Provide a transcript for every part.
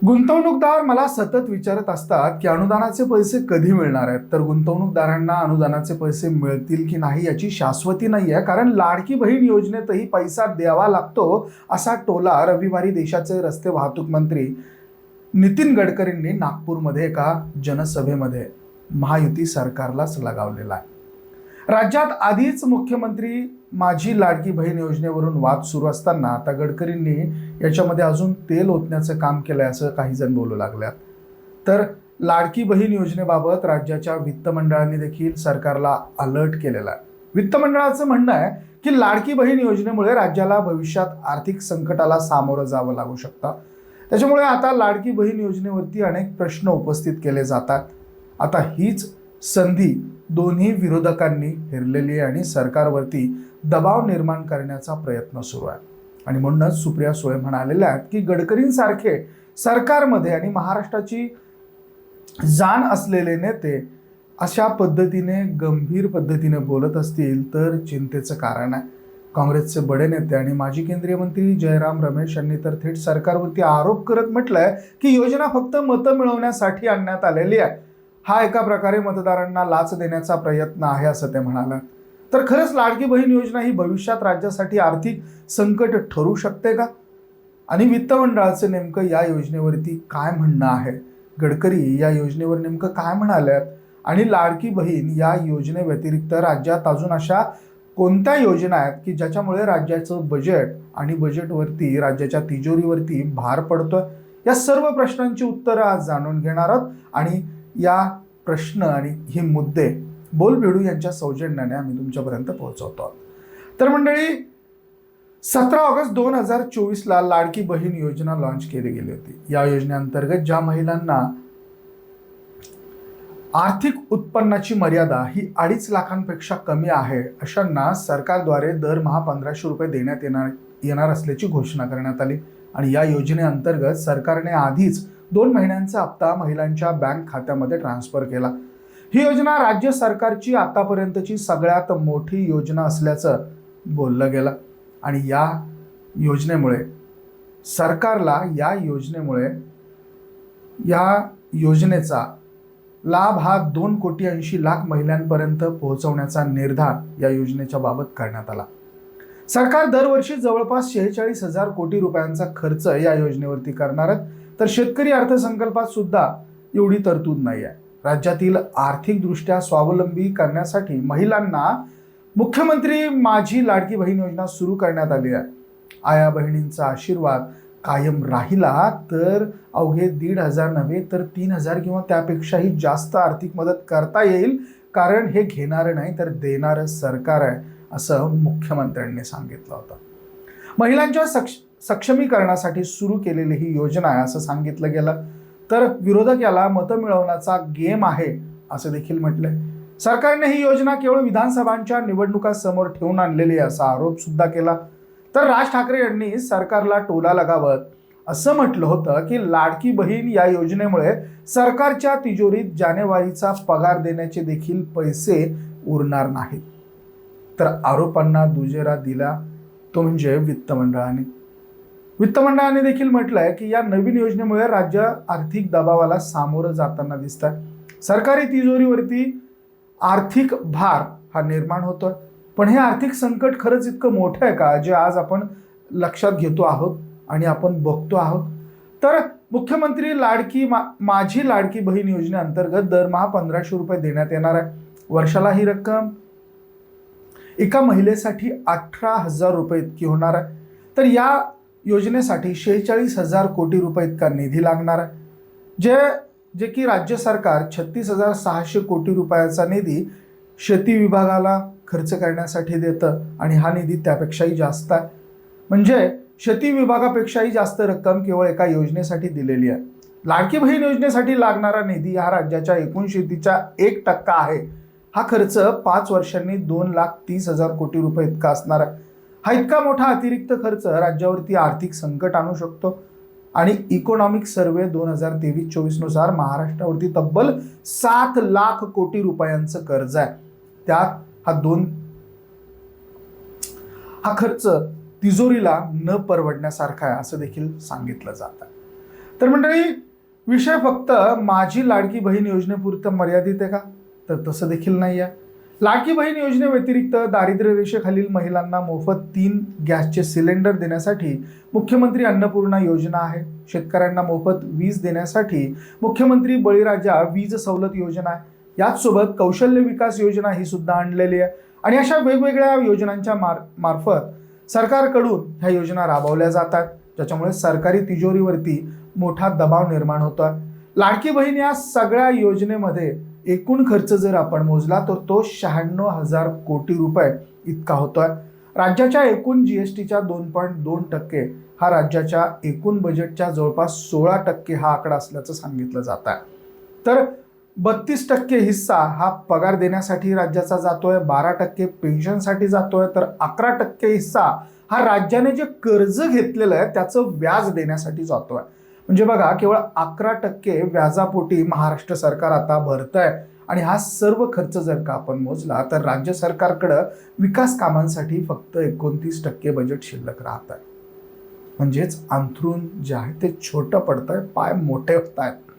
गुंतवणूकदार मला सतत विचारत असतात की अनुदानाचे पैसे कधी मिळणार आहेत? तर गुंतवणूकदारांना अनुदानाचे पैसे मिळतील की नाही याची शाश्वती नाही आहे. कारण लाडकी बहीण योजनेतही पैसा द्यावा लागतो असा टोला रविवारी देशाचे रस्ते वाहतूक मंत्री नितीन गडकरींनी नागपूरमध्ये एका जनसभेमध्ये महायुती सरकारलाच लगावलेला आहे. राज्यात आधीच मुख्यमंत्री माझी लाडकी बहीण योजनेवरून वाद सुरू असताना आता गडकरींनी याच्यामध्ये अजून तेल ओतण्याचं काम केलंय असं काही जण बोलू लागल्यात. तर लाडकी बहीण योजनेबाबत राज्याच्या वित्तमंडळाने देखील सरकारला अलर्ट केलेला आहे. वित्तमंडळाचं म्हणणं आहे की लाडकी बहीण योजनेमुळे राज्याला भविष्यात आर्थिक संकटाला सामोरं जावं लागू शकतं. त्याच्यामुळे आता लाडकी बहीण योजनेवरती अनेक प्रश्न उपस्थित केले जातात. आता हीच संधी दोन्ही विरोधकांनी हेरलेली आहे आणि सरकारवरती दबाव निर्माण करण्याचा प्रयत्न सुरू आहे. आणि म्हणूनच सुप्रिया सुळे म्हणालेल्या आहेत की गडकरींसारखे सरकारमध्ये आणि महाराष्ट्राची जाण असलेले नेते अशा पद्धतीने गंभीर पद्धतीने बोलत असतील तर चिंतेचं कारण आहे. काँग्रेसचे बडे नेते आणि माजी केंद्रीय मंत्री जयराम रमेश यांनी तर थेट सरकारवरती आरोप करत म्हटलंय की योजना फक्त मतं मिळवण्यासाठी आणण्यात आलेली आहे. हा एका प्रकारे मतदारांना लाच देण्याचा प्रयत्न आहे असं ते म्हणाले. तर खरंच लाडकी बहीण योजना ही भविष्यात राज्यासाठी आर्थिक संकट ठरू शकते का? आणि वित्त मंडळाचं नेमकं या योजनेवरती काय म्हणणं आहे? गडकरी या योजनेवर नेमकं काय म्हणाल्यात? आणि लाडकी बहीण या योजनेव्यतिरिक्त राज्यात अजून अशा कोणत्या योजना आहेत की ज्याच्यामुळे राज्याचं बजेट आणि बजेटवरती राज्याच्या तिजोरीवरती भार पडतोय? या सर्व प्रश्नांची उत्तरं आज जाणून घेणार आहोत. आणि या प्रश्न आणि हे मुद्दे बोलबिडू यांच्या सौजन्याने आम्ही तुमच्यापर्यंत पोहोचवतो. तर मंडळी सतरा ऑगस्ट दोन हजार चोवीसला लाडकी बहीण योजना लॉन्च केली गेली होती. या योजनेअंतर्गत ज्या महिलांना आर्थिक उत्पन्नाची मर्यादा ही अडीच लाखांपेक्षा कमी आहे अशांना सरकारद्वारे दरमहा पंधराशे रुपये देण्यात येणार येणार असल्याची घोषणा करण्यात आली. आणि या योजनेअंतर्गत सरकारने आधीच दोन महिन्यांचा हप्ता महिलांच्या बँक खात्यामध्ये ट्रान्सफर केला. ही योजना राज्य सरकारची आतापर्यंतची सगळ्यात मोठी योजना असल्याचं बोललं गेलं. आणि या योजनेमुळे सरकारला या योजनेमुळे या योजनेचा लाभ हा दोन कोटी ऐंशी लाख महिलांपर्यंत पोहोचवण्याचा निर्धार या योजनेच्या बाबत करण्यात आला. सरकार दरवर्षी जवळपास शेहेचाळीस हजार कोटी रुपयांचा खर्च या योजनेवरती करणार तर शेतकरी अर्थसंकल्पात सुद्धा एवढी तरतूद नाही आहे. राज्यातील आर्थिकदृष्ट्या स्वावलंबी करण्यासाठी महिलांना मुख्यमंत्री माझी लाडकी बहीण योजना सुरू करण्यात आली आहे. आया बहिणींचा आशीर्वाद कायम राहिला तर अवघे दीड हजार नव्हे तर तीन हजार किंवा त्यापेक्षाही जास्त आर्थिक मदत करता येईल. कारण हे घेणारं नाही तर देणारं सरकार आहे असं मुख्यमंत्र्यांनी सांगितलं होतं. महिलांच्या सक्ष सक्षमीकरणासाठी सुरू केलेली ही योजना आहे असं सांगितलं गेलं. तर विरोधक याला मतं मिळवण्याचा गेम आहे असं देखील म्हटलंय. सरकारने ही योजना केवळ विधानसभांच्या निवडणुका समोर ठेवून आणलेली आहे असा आरोप सुद्धा केला. तर राज ठाकरे यांनी सरकारला टोला लगावत असं म्हटलं होतं की लाडकी बहीण या योजनेमुळे सरकारच्या तिजोरीत जानेवारीचा पगार देण्याचे देखील पैसे उरणार नाहीत. तर आरोपांना दुजेरा दिला तो म्हणजे वित्त मंडळाने देखील म्हटलंय की या नवीन योजनेमुळे राज्य आर्थिक दबावाला सामोरं जाताना दिसत आहे सरकारी तिजोरीवरती आर्थिक भार हा निर्माण होतोय. पण हे आर्थिक संकट खरंच इतकं मोठं आहे का जे आज आपण लक्षात घेतो आहोत आणि आपण बघतो आहोत? तर मुख्यमंत्री लाडकी मा माझी लाडकी बहीण योजनेअंतर्गत दरमहा पंधराशे रुपये देण्यात येणार आहे. वर्षाला ही रक्कम एका महिलेसाठी अठरा हजार रुपये इतकी होणार आहे. तर या योजनेसाठी शेहेचाळीस हजार कोटी रुपये इतका निधी लागणार आहे. जे जे की राज्य सरकार छत्तीस हजार सहाशे कोटी रुपयाचा निधी शेती विभागाला खर्च करण्यासाठी देतं आणि हा निधी त्यापेक्षाही जास्त आहे. म्हणजे शेती विभागापेक्षाही जास्त रक्कम केवळ एका योजनेसाठी दिलेली आहे. लाडकी बहीण योजनेसाठी लागणारा निधी हा राज्याच्या एकूण शेतीचा एक टक्का आहे. हा खर्च पाच वर्षांनी दोन लाख तीस हजार कोटी रुपये इतका असणार आहे. हा इतका मोठा अतिरिक्त खर्च राज्यावरती आर्थिक संकट आणू शकतो. आणि इकॉनॉमिक सर्वे दोन हजार तेवीस चोवीसनुसार महाराष्ट्रावरती तब्बल सात लाख कोटी रुपयांचं कर्ज आहे. त्यात हा दोन हा खर्च तिजोरीला न परवडण्यासारखा आहे असं देखील सांगितलं जातं तर मंडळी विषय फक्त माझी लाडकी बहीण योजनेपुरतं मर्यादित आहे का? तर तसं देखील नाही आहे. लाडकी बहीण योजनेव्यतिरिक्त दारिद्र्य रेषेखालील महिलांना मोफत तीन गॅसचे सिलेंडर देण्यासाठी मुख्यमंत्री अन्नपूर्णा योजना आहे. शेतकऱ्यांना मोफत वीज देण्यासाठी मुख्यमंत्री बळीराजा वीज सवलत योजना आहे. याचसोबत कौशल्य विकास योजना ही सुद्धा आणलेली आहे. आणि अशा वेगवेगळ्या योजनांच्या मार मार्फत सरकारकडून ह्या योजना राबवल्या जातात. ज्याच्यामुळे सरकारी तिजोरीवरती मोठा दबाव निर्माण होतो लाडकी बहीण या सगळ्या योजनेमध्ये एकूण खर्च जर आपण मोजला तर तो शहाण्णव हजार कोटी रुपये इतका होतोय. राज्याच्या एकूण जी एस टीच्या दोन पॉईंट दोन टक्के हा राज्याच्या एकूण बजेटच्या जवळपास सोळा टक्के हा आकडा असल्याचं सांगितलं जात आहे. तर बत्तीस टक्के हिस्सा हा पगार देण्यासाठी राज्याचा जातोय बारा टक्के पेन्शनसाठी जातोय तर अकरा टक्के हिस्सा हा राज्याने जे कर्ज घेतलेलं आहे त्याचं व्याज देण्यासाठी जातोय. म्हणजे बघा केवळ अकरा टक्के व्याजापोटी महाराष्ट्र सरकार आता भरत आहे आणि हा सर्व खर्च जर का आपण मोजला तर राज्य सरकारकडं विकास कामांसाठी फक्त एकोणतीस टक्के बजेट शिल्लक राहत आहे म्हणजेच अंथरूण जे आहे ते छोटं पडतं आहे पाय मोठे होत आहेत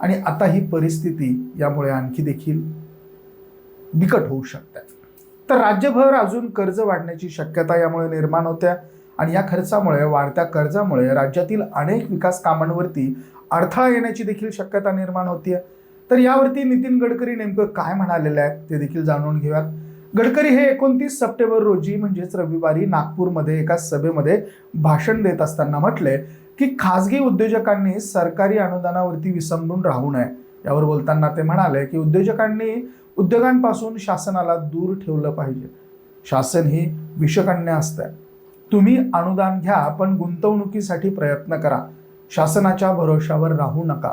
आणि आता ही परिस्थिती यामुळे आणखी देखील बिकट होऊ शकते. तर राज्यभर अजून कर्ज वाढण्याची शक्यता यामुळे निर्माण होत्या आणि या खर्चामुळे वाढत्या कर्जामुळे राज्यातील अनेक विकास कामांवरती अडथळा येण्याची देखील शक्यता निर्माण होती तर यावरती नितीन गडकरी नेमकं काय म्हणालेलं आहे ते देखील जाणून घेऊयात. गडकरी हे एकोणतीस सप्टेंबर रोजी म्हणजेच रविवारी नागपूरमध्ये एका सभेमध्ये भाषण देत असताना म्हटले की खाजगी उद्योजकांनी सरकारी अनुदानावरती विसंबून राहू नये. यावर बोलताना ते म्हणाले की उद्योजकांनी उद्योगांपासून शासनाला दूर ठेवलं पाहिजे. शासन ही विषकन्या असतं तुम्ही अनुदान घ्या पण गुंतवणुकीसाठी प्रयत्न करा. शासनाच्या भरोशावर राहू नका.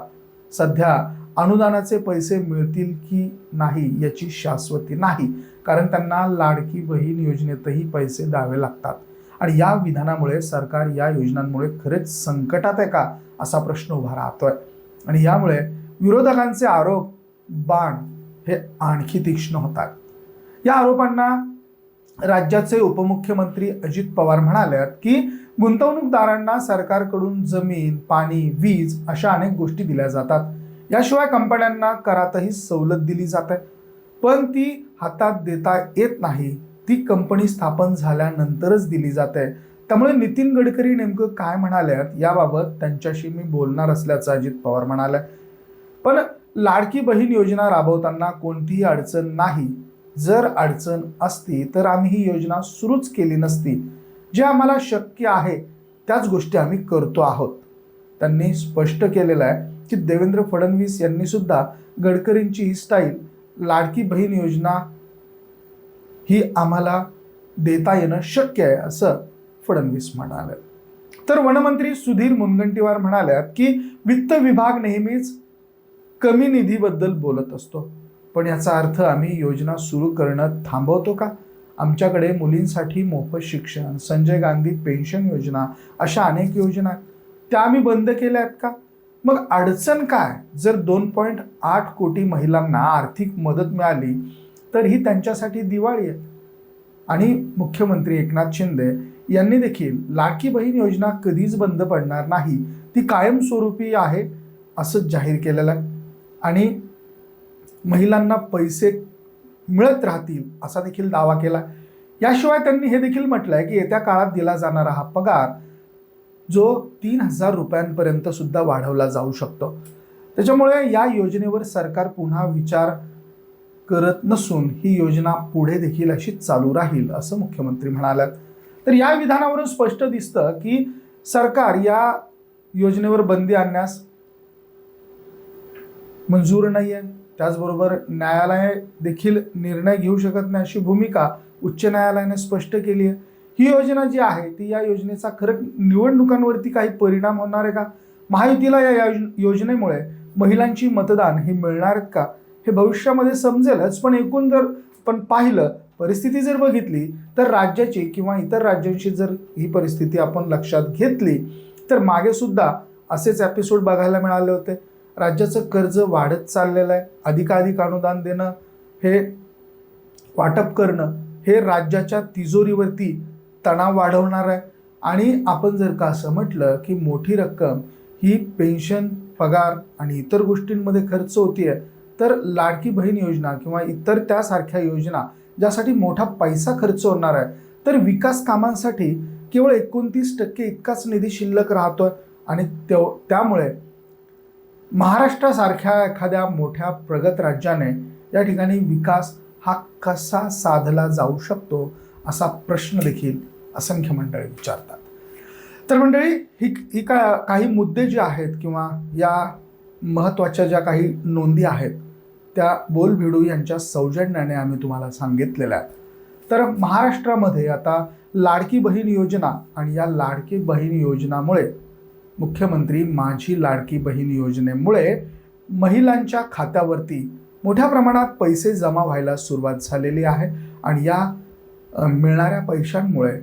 सध्या अनुदानाचे पैसे मिळतील की नाही याची शाश्वती नाही कारण त्यांना लाडकी बहीण योजनेतही पैसे द्यावे लागतात. आणि या विधानामुळे सरकार या योजनांमुळे खरेच संकटात आहे का असा प्रश्न उभा राहतोय. आणि यामुळे विरोधकांचे आरोप बाण हे आणखी तीक्ष्ण होतात. या आरोपांना राज्याचे उपमुख्यमंत्री अजित पवार म्हणाल्यात की गुंतवणूकदारांना सरकारकडून जमीन पाणी वीज अशा अनेक गोष्टी दिल्या जातात. याशिवाय कंपन्यांना करातही सवलत दिली जाते. पण ती हातात देता येत नाही. ती कंपनी स्थापन झाल्यानंतरच दिली जाते. त्यामुळे नितीन गडकरी नेमकं काय म्हणाल्यात याबाबत त्यांच्याशी मी बोलणार असल्याचं अजित पवार म्हणाले. पण लाडकी बहीण योजना राबवताना कोणतीही अडचण नाही. जर अडचण असती तर आम्ही ही योजना सुरूच केली नसती. जे आम्हाला शक्य आहे त्याच गोष्टी आम्ही करतो आहोत. त्यांनी स्पष्ट केलेलं आहे की देवेंद्र फडणवीस यांनी सुद्धा गडकरींची ही स्टाईल लाडकी बहीण योजना ही आम्हाला देता येणं शक्य आहे असं फडणवीस म्हणाले. तर वनमंत्री सुधीर मुनगंटीवार म्हणाल्यात की वित्त विभाग नेहमीच कमी निधीबद्दल बोलत असतो. पण याचा अर्थ आम्ही योजना सुरू करणं थांबवतो का? आमच्याकडे मुलींसाठी मोफत शिक्षण संजय गांधी पेन्शन योजना अशा अनेक योजना आहेत. त्या आम्ही बंद केल्या आहेत का? मग अडचण काय? जर दोन पॉईंट आठ कोटी महिलांना आर्थिक मदत मिळाली तर ही त्यांच्यासाठी दिवाळी आहे. आणि मुख्यमंत्री एकनाथ शिंदे यांनी देखील लाडकी बहीण योजना कधीच बंद पडणार नाही. ती कायमस्वरूपी आहे असं जाहीर केलेलं आहे. आणि महिलांना पैसे मिळत राहतील असा देखील दावा केला याशिवाय त्यांनी हे देखील म्हटलं आहे की येत्या काळात दिला जाणारा हा पगार जो तीन हजार रुपयांपर्यंत सुद्धा वाढवला जाऊ शकतो. त्याच्यामुळे या योजनेवर सरकार पुन्हा विचार करत नसून ही योजना पुढे देखील अशी चालू राहील असं मुख्यमंत्री म्हणाल्यात. तर या विधानावरून स्पष्ट दिसतं की सरकार या योजनेवर बंदी आणण्यास मंजूर नाही आहे त्याचबरोबर न्यायालय देखील निर्णय घेऊ शकत नाही अशी भूमिका उच्च न्यायालयाने स्पष्ट केली आहे. ही योजना जी आहे ती या योजनेचा खरं निवडणुकांवरती काही परिणाम होणार आहे का? महायुतीला या योजनेमुळे महिलांची मतदान ही मिळणार आहेत का? हे भविष्यामध्ये समजेलच पण एकूण जर पण पाहिलं परिस्थिती जर बघितली तर राज्याची किंवा इतर राज्यांची जर ही परिस्थिती आपण लक्षात घेतली तर मागेसुद्धा असेच एपिसोड बघायला मिळाले होते. राज्याचं कर्ज वाढत चाललेलं आहे. अधिकाधिक अनुदान देणं हे वाटप करणं हे राज्याच्या तिजोरीवरती तणाव वाढवणार आहे. आणि आपण जर का असं म्हटलं की मोठी रक्कम ही पेन्शन पगार आणि इतर गोष्टींमध्ये खर्च होती आहे तर लाडकी बहीण योजना किंवा इतर त्यासारख्या योजना ज्यासाठी मोठा पैसा खर्च होणार आहे तर विकास कामांसाठी केवळ एकोणतीस टक्के इतकाच निधी शिल्लक राहतो आहे आणि त्यो त्यामुळे महाराष्ट्रासारख्या एखाद्या मोठ्या प्रगत राज्याने या ठिकाणी विकास हा कसा साधला जाऊ शकतो असा प्रश्न देखील असंख्य मंडळी विचारतात. तर मंडळी ही ही का काही मुद्दे जे आहेत किंवा या महत्त्वाच्या ज्या काही नोंदी आहेत त्या बोल भिडू यांच्या सौजन्याने आम्ही तुम्हाला सांगितलेल्या आहेत. तर महाराष्ट्रामध्ये आता लाडकी बहीण योजना आणि या लाडकी बहीण योजनामुळे मुख्यमंत्री माझी लाडकी बहीण योजनेमुळे महिलांच्या खात्यावरती मोठ्या प्रमाणात पैसे जमा व्हायला सुरुवात झालेली आहे आणि या मिळणाऱ्या पैशांमुळे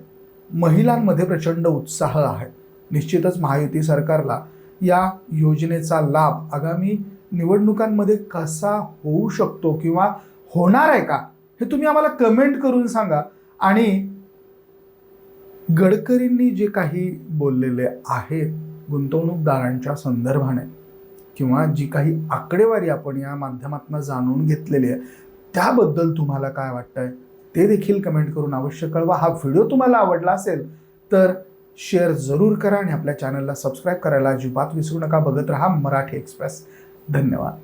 महिलांमध्ये प्रचंड उत्साह आहे. निश्चितच महायुती सरकारला या योजनेचा लाभ आगामी निवडणुकांमध्ये कसा होऊ शकतो किंवा होणार आहे का हे तुम्ही आम्हाला कमेंट करून सांगा. आणि गडकरींनी जे काही बोललेले आहेत गुंतवणूकदारांच्या संदर्भाने किंवा जी काही आकडेवारी आपण या माध्यमातून जाणून घेतलेली आहे त्याबद्दल तुम्हाला काय वाटतं आहे ते देखील कमेंट करून अवश्य कळवा. हा व्हिडिओ तुम्हाला आवडला असेल तर शेअर जरूर करा आणि आपल्या चॅनलला सबस्क्राईब करायला अजिबात विसरू नका. बघत राहा मराठी एक्सप्रेस धन्यवाद.